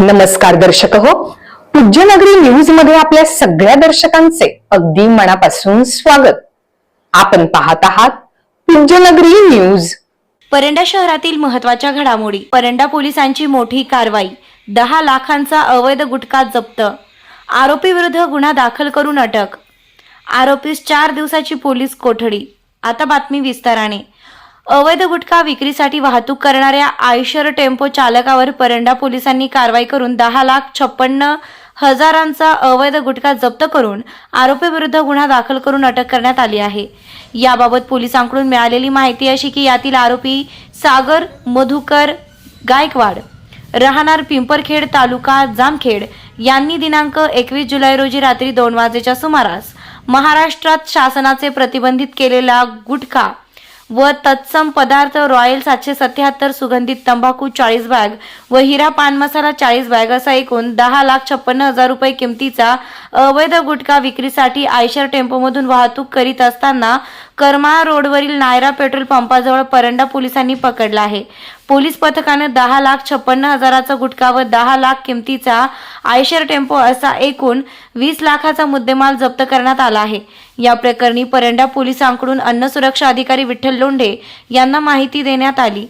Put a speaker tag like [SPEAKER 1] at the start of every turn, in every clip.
[SPEAKER 1] नमस्कार दर्शक हो. पूज्यनगरी न्यूजमध्ये आपल्या सगळ्या दर्शकांचे अगदी मनापासून स्वागत. आपण पाहत आहात पूज्यनगरी न्यूज
[SPEAKER 2] परंडा शहरातील महत्त्वाच्या घडामोडी परंडा पोलिसांची मोठी कारवाई दहा लाखांचा अवैध गुटखा जप्त आरोपी विरुद्ध गुन्हा दाखल करून अटक. आरोपीस चार दिवसाची पोलीस कोठडी. आता बातमी विस्ताराने. अवैध गुटखा विक्रीसाठी वाहतूक करणाऱ्या आयशर टेम्पो चालकावर परंडा पोलिसांनी कारवाई करून दहा लाख छप्पन्न हजारांचा अवैध गुटखा जप्त करून आरोपीविरुद्ध गुन्हा दाखल करून अटक करण्यात आली आहे. याबाबत पोलिसांकडून मिळालेली माहिती अशी की यातील आरोपी सागर मधुकर गायकवाड राहणार पिंपरखेड तालुका जामखेड यांनी दिनांक एकवीस जुलै रोजी रात्री दोन वाजेच्या सुमारास महाराष्ट्रात शासनाचे प्रतिबंधित केलेला गुटखा व तत्सम पदार्थ रॉयल सातशे सत्याहत्तर सुगंधित तंबाखू चाळीस बॅग व हिरा पान मसाला चाळीस बॅग असा एकूण दहा लाख छप्पन्न हजार रुपये किमतीचा अवैध गुटखा विक्रीसाठी आयशर टेम्पोमधून वाहतूक करीत असताना करमाळा रोडवरील नायरा पेट्रोल पंपाजवळ परंडा पोलिसांनी पकडला आहे. पोलीस पथकानं दहा लाख छप्पन्न हजाराचा गुटखा व दहा लाख किमतीचा आयशर टेम्पो असा एकूण वीस लाखाचा मुद्देमाल जप्त करण्यात आला आहे. या प्रकरणी परंडा पोलिसांकडून अन्न सुरक्षा अधिकारी विठ्ठल लोंढे यांना माहिती देण्यात आली.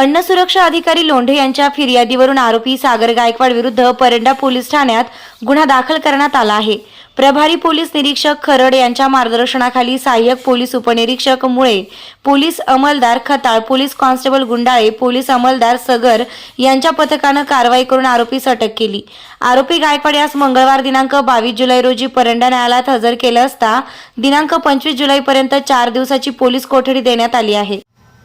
[SPEAKER 2] अन्न सुरक्षा अधिकारी लोंढे यांच्या फिर्यादीवरून आरोपी सागर गायकवाड विरुद्ध परंडा पोलीस ठाण्यात गुन्हा दाखल करण्यात आला आहे. प्रभारी पोलीस निरीक्षक खरड यांच्या मार्गदर्शनाखाली सहाय्यक पोलीस उपनिरीक्षक मुळे police अंमलदार Khatal police constable Gundale police अंमलदार सगर यांच्या पथकानं कारवाई करून आरोपीस अटक केली. आरोपी गायकवाड यास मंगळवार दिनांक बावीस जुलै रोजी परंडा न्यायालयात हजर केलं असता दिनांक पंचवीस जुलैपर्यंत चार दिवसाची पोलीस कोठडी देण्यात आली आहे.